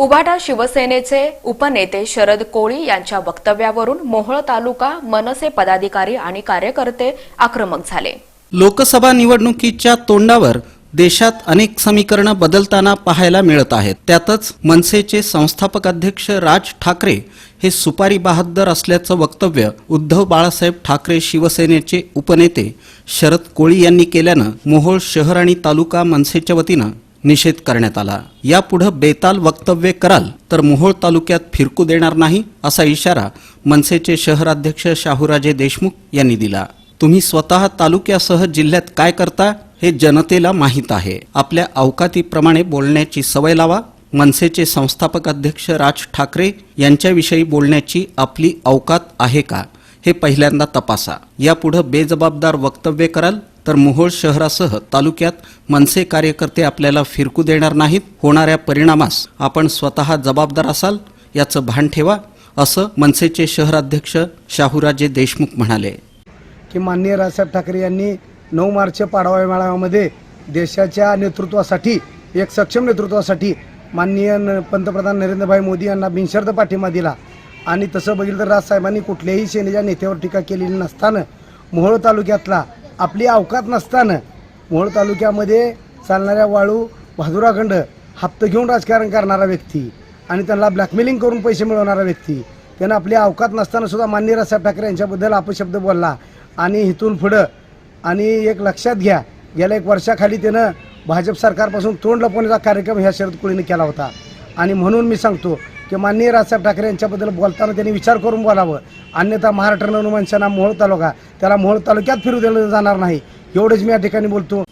उभाटा शिवसेनेचे उपनेते शरद कोळी यांच्या वक्तव्यावरून मोहोळ तालुका मनसे पदाधिकारी आणि कार्यकर्ते आक्रमक झाले. लोकसभा निवडणुकीच्या तोंडावर देशात अनेक समीकरणं बदलताना पाहायला मिळत आहेत. त्यातच मनसेचे संस्थापक अध्यक्ष राज ठाकरे हे सुपारी बहाद्दर असल्याचं वक्तव्य उद्धव बाळासाहेब ठाकरे शिवसेनेचे उपनेते शरद कोळी यांनी केल्यानं मोहोळ शहर आणि तालुका मनसेच्या वतीनं निषेध करण्यात आला. यापुढे बेताल वक्तव्य कराल तर मोहोळ तालुक्यात फिरकू देणार नाही असा इशारा मनसेचे शहराध्यक्ष शाहूराजे देशमुख यांनी दिला. तुम्ही स्वतः तालुक्यासह जिल्ह्यात काय करता हे जनतेला माहीत आहे. आपल्या अवकातीप्रमाणे बोलण्याची सवय लावा. मनसेचे संस्थापक अध्यक्ष राज ठाकरे यांच्याविषयी बोलण्याची आपली अवकात आहे का हे पहिल्यांदा तपासा. यापुढे बेजबाबदार वक्तव्य कराल तर मोहोळ शहरासह तालुक्यात मनसे कार्यकर्ते आपल्याला फिरकू देणार नाहीत. होणाऱ्या परिणामास आपण स्वतः जबाबदार असाल याचं भान ठेवा असं मनसेचे शहराध्यक्ष शाहूराजे देशमुख म्हणाले. की माननीय राजसाहेब ठाकरे यांनी नऊ मार्च पाडवा मेळाव्यामध्ये देशाच्या नेतृत्वासाठी एक सक्षम नेतृत्वासाठी माननीय न पंतप्रधान नरेंद्रभाई मोदी यांना बिनशर्त पाठिंबा दिला. आणि तसं बघितलं तर राजसाहेबांनी कुठल्याही सेनेच्या नेत्यावर टीका केलेली नसताना मोहोळ तालुक्यातला आपली अवकात नसताना मोहोळ तालुक्यामध्ये चालणाऱ्या वाळू भादुराखंड हप्ते घेऊन राजकारण करणारा व्यक्ती आणि त्यांना ब्लॅकमेलिंग करून पैसे मिळवणारा व्यक्ती त्यानं आपली अवकात नसताना सुद्धा माननीय राजसाहेब ठाकरे यांच्याबद्दल अपशब्द बोलला. आणि इथून पुढं आणि एक लक्षात घ्या गेल्या एक वर्षाखाली त्यानं भाजप सरकारपासून तोंड लपवण्याचा कार्यक्रम ह्या शरद कोळीने केला होता. आणि म्हणून मी सांगतो की माननीय राजसाहेब ठाकरे यांच्याबद्दल बोलताना त्यांनी विचार करून बोलावं. अन्यथा महाराष्ट्र नवनुमांच्या मोहोळ तालुका त्याला मोहोळ तालुक्यात फिरू दिलं जाणार नाही. एवढंच मी या ठिकाणी बोलतो.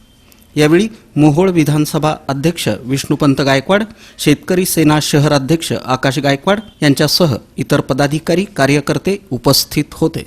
यावेळी मोहोळ विधानसभा अध्यक्ष विष्णुपंत गायकवाड शेतकरी सेना शहर अध्यक्ष आकाश गायकवाड यांच्यासह इतर पदाधिकारी कार्यकर्ते उपस्थित होते.